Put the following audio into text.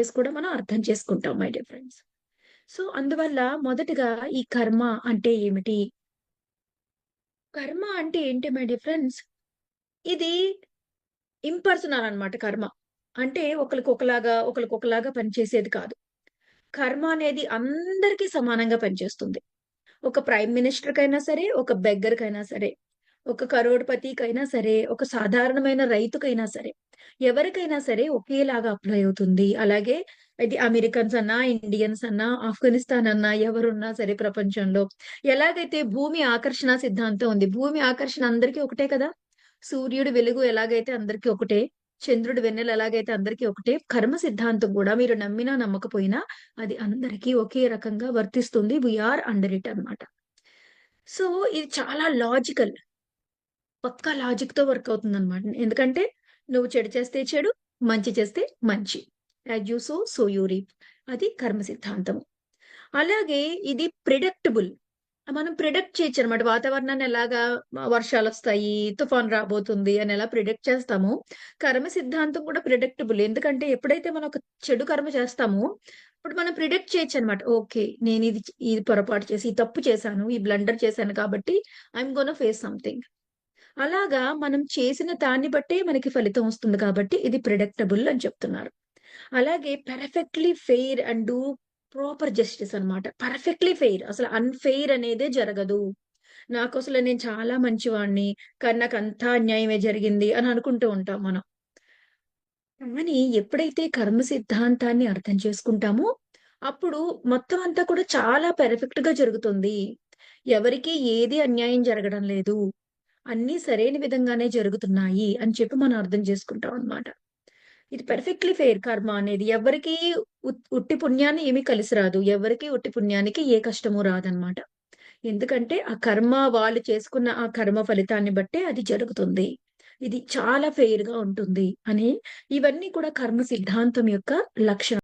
చేసి కూడా మనం అర్థం చేసుకుంటాం మై డియర్ ఫ్రెండ్స్. సో, అందువల్ల మొదటగా ఈ కర్మ అంటే ఏమిటి? కర్మ అంటే ఏంటి మై డియర్ ఫ్రెండ్స్? ఇది ఇంపర్సనల్ అన్నమాట కర్మ. అంటే ఒకరికి ఒకలాగా, ఒకరికి ఒకలాగా పనిచేసేది కాదు. కర్మ అనేది అందరికీ సమానంగా పనిచేస్తుంది. ఒక ప్రైమ్ మినిస్టర్‌కైనా సరే, ఒక బెగ్గర్‌కైనా సరే, ఒక కరోడ్‌పతికైనా సరే, ఒక సాధారణమైన రైతుకైనా సరే, ఎవరికైనా సరే ఒకేలాగా అప్లై అవుతుంది. అలాగే అయితే అమెరికన్స్ అన్నా, ఇండియన్స్ అన్నా, ఆఫ్ఘనిస్తాన్ అన్నా, ఎవరున్నా సరే ప్రపంచంలో ఎలాగైతే భూమి ఆకర్షణ సిద్ధాంతం ఉంది. భూమి ఆకర్షణ అందరికీ ఒకటే కదా! సూర్యుడి వెలుగు ఎలాగైతే అందరికీ ఒకటే, చంద్రుడి వెన్నెల ఎలాగైతే అందరికీ ఒకటే, కర్మ సిద్ధాంతం కూడా మీరు నమ్మినా, నమ్మకపోయినా అది అందరికీ ఒకే రకంగా వర్తిస్తుంది. వి ఆర్ అండర్ ఇట్ అన్నమాట. సో, ఇది చాలా లాజికల్. పక్కా లాజిక్తో వర్క్ అవుతుంది అనమాట ఎందుకంటే నువ్వు చెడు చేస్తే చెడు, మంచి చేస్తే మంచి. As you sow, so you reap. అది కర్మ సిద్ధాంతము. అలాగే ఇది ప్రిడక్టబుల్ మనం ప్రిడక్ట్ చేయొచ్చు అనమాట వాతావరణాన్ని ఎలాగా వర్షాలు వస్తాయి తుఫాన్ రాబోతుంది అని ఎలా ప్రిడక్ట్ చేస్తామో, కర్మ సిద్ధాంతం కూడా ప్రిడక్టబుల్ ఎందుకంటే ఎప్పుడైతే మనం ఒక చెడు కర్మ చేస్తామో, అప్పుడు మనం ప్రిడక్ట్ చేయొచ్చు అనమాట ఓకే. నేను ఇది ఇది పొరపాటు చేసి, ఈ తప్పు చేశాను, ఈ బ్లండర్ చేశాను కాబట్టి ఐఎమ్ గోన్ ఫేస్ సంథింగ్. అలాగా మనం చేసిన దాన్ని బట్టే మనకి ఫలితం వస్తుంది కాబట్టి ఇది ప్రిడక్టబుల్ అని చెప్తున్నారు. అలాగే perfectly fair and do proper justice అన్నమాట. పర్ఫెక్ట్‌లీ ఫెయిర్ అసలు అన్‌ఫెయిర్ అనేదే జరగదు. నాకసలు నేను చాలా మంచివాడిని. కానీ అంతా అన్యాయమే జరిగింది అని అనుకుంటూ ఉంటాం మనం. కానీ ఎప్పుడైతే కర్మ సిద్ధాంతాన్ని అర్థం చేసుకుంటామో, అప్పుడు మొత్తం అంతా కూడా చాలా పెర్ఫెక్ట్గా జరుగుతుంది. ఎవరికి ఏది అన్యాయం జరగడం లేదు. అన్నీ సరైన విధంగానే జరుగుతున్నాయి అని చెప్పి మనం అర్థం చేసుకుంటాం అన్నమాట. ఇది పర్ఫెక్ట్‌లీ ఫెయిర్ కర్మ అనేది. ఎవరికి ఉట్టి పుణ్యాన్ని ఏమీ కలిసి రాదు. ఎవరికి ఉట్టి పుణ్యానికి ఏ కష్టము రాదన్నమాట. ఎందుకంటే ఆ కర్మ వాళ్ళు చేసుకున్న ఆ కర్మ ఫలితాన్ని బట్టే అది జరుగుతుంది. ఇది చాలా ఫెయిర్‌గా ఉంటుంది అని ఇవన్నీ కూడా కర్మ సిద్ధాంతం యొక్క లక్షణం.